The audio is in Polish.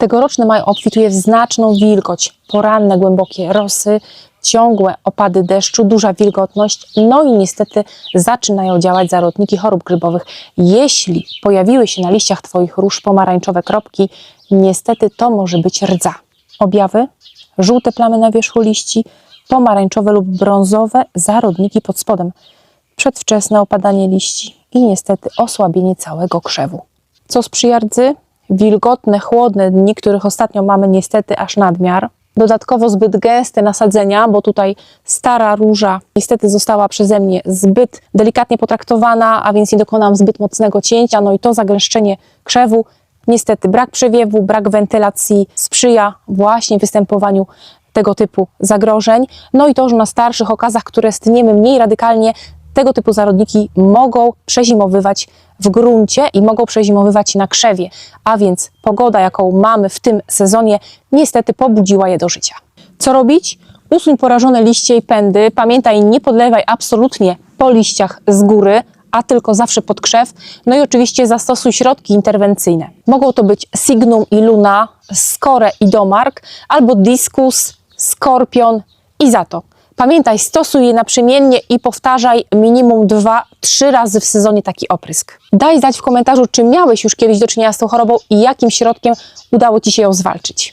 Tegoroczny maj obfituje w znaczną wilgoć, poranne głębokie rosy, ciągłe opady deszczu, duża wilgotność, no i niestety zaczynają działać zarodniki chorób grybowych. Jeśli pojawiły się na liściach Twoich róż pomarańczowe kropki, niestety to może być rdza. Objawy? Żółte plamy na wierzchu liści, pomarańczowe lub brązowe zarodniki pod spodem, przedwczesne opadanie liści i niestety osłabienie całego krzewu. Co sprzyja rdzy? Wilgotne, chłodne dni, których ostatnio mamy niestety aż nadmiar. Dodatkowo zbyt gęste nasadzenia, bo tutaj stara róża niestety została przeze mnie zbyt delikatnie potraktowana, a więc nie dokonałam zbyt mocnego cięcia, no i to zagęszczenie krzewu. Niestety brak przewiewu, brak wentylacji sprzyja właśnie występowaniu tego typu zagrożeń. No i to, że na starszych okazach, które stniemy mniej radykalnie, tego typu zarodniki mogą przezimowywać w gruncie i mogą przezimowywać na krzewie, a więc pogoda, jaką mamy w tym sezonie, niestety pobudziła je do życia. Co robić? Usuń porażone liście i pędy. Pamiętaj, nie podlewaj absolutnie po liściach z góry, a tylko zawsze pod krzew. No i oczywiście zastosuj środki interwencyjne. Mogą to być Signum i Luna, Skore i Domark, albo Discus, Skorpion i Zato. Pamiętaj, stosuj je naprzemiennie i powtarzaj minimum 2-3 razy w sezonie taki oprysk. Daj znać w komentarzu, czy miałeś już kiedyś do czynienia z tą chorobą i jakim środkiem udało Ci się ją zwalczyć.